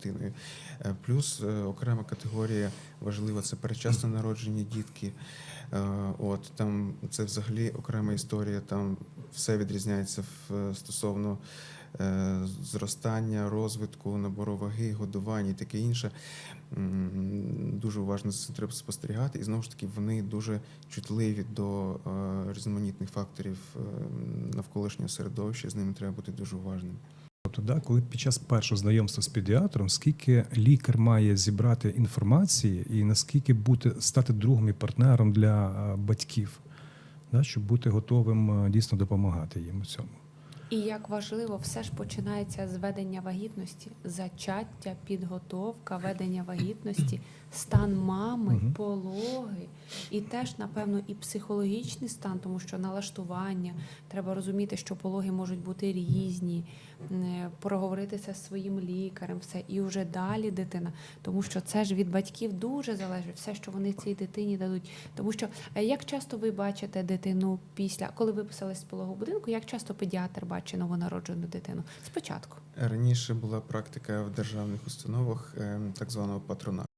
дитиною. Е, Плюс е, окрема категорія важлива це передчасно народжені дітки. Е, От там це взагалі окрема історія. Там все відрізняється в стосовно зростання, розвитку, набору ваги, годування і таке інше. Дуже уважно цим треба спостерігати, і знову ж таки вони дуже чутливі до різноманітних факторів навколишнього середовища. З ними треба бути дуже уважним. Тобто, да, коли під час першого знайомства з педіатром, скільки лікар має зібрати інформації і наскільки бути стати другом і партнером для е, батьків, да, щоб бути готовим е, дійсно допомагати їм у цьому. І як важливо, все ж починається з ведення вагітності, зачаття, підготовка, ведення вагітності, стан мами, Мгм. пологи, і теж, напевно, і психологічний стан, тому що налаштування. Треба розуміти, що пологи можуть бути різні, е, проговорити це з своїм лікарем, все, і вже далі дитина. Тому що це ж від батьків дуже залежить, все, що вони цій дитині дадуть. Тому що е, як часто ви бачите дитину після, коли виписались з пологового будинку, як часто педіатр бачить новонароджену дитину? Спочатку. Раніше була практика в державних установах е, так званого патрона.